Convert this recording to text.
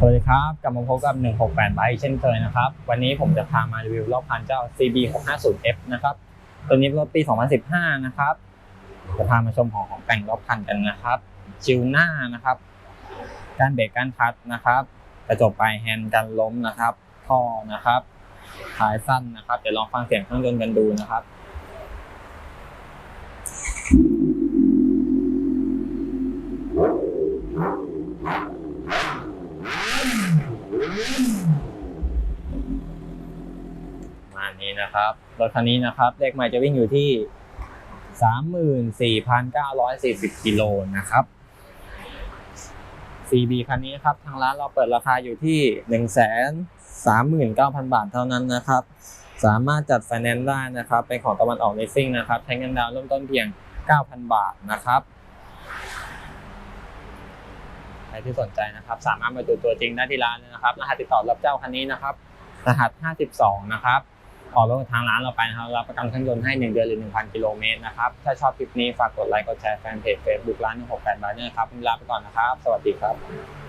สวัสดีครับกลับมาพบกับ 168ไบค์เช่นเคยนะครับ วันนี้ผมจะพามารีวิวรอบคันเจ้า CB 650F นะครับ ตัวนี้รถปี 2015 นะครับ จะพามาชมของของแต่งรอบคันกันนะครับ ชิวหน้านะครับ การเบรกการทัดนะครับ กระจกปลายแฮนด์กันล้มนะครับ ท่อนะครับท้ายสั้นนะครับ เดี๋ยวลองฟังเสียงเครื่องยนต์กันดูนะครับ มานี้นะครับรถคันนี้นะครับเลขไมล์จะวิ่งอยู่ที่ 34,940กิโลนะครับ CB คันนี้ครับทางร้านเราเปิดราคาอยู่ที่ 139,000 บาทเท่านั้นนะครับ สามารถจัดไฟแนนซ์ได้นะครับ เป็นของตะวันออกเลสซิ่งนะครับ ใช้เงินดาวน์เริ่มต้นเพียง 9,000 บาทนะครับ ใค รที่สนใจนะครับ สามารถมาดูตัวจริงได้ที่ร้านเลยนะครับรหัสติดต่อรับเจ้าคันนี้นะครับ รหัส 52 นะครับออกรถทางร้านเราไปนะครับรับประกันเครื่องยนต์ให้ 1 เดือนหรือ 1,000 กิโลเมตรนะครับ ถ้าชอบคลิปนี้ ฝากกดไลค์ กดแชร์แฟนเพจ Facebook ร้าน168บาทด้วยนะครับวันนี้ลาไปก่อนนะครับ สวัสดีครับ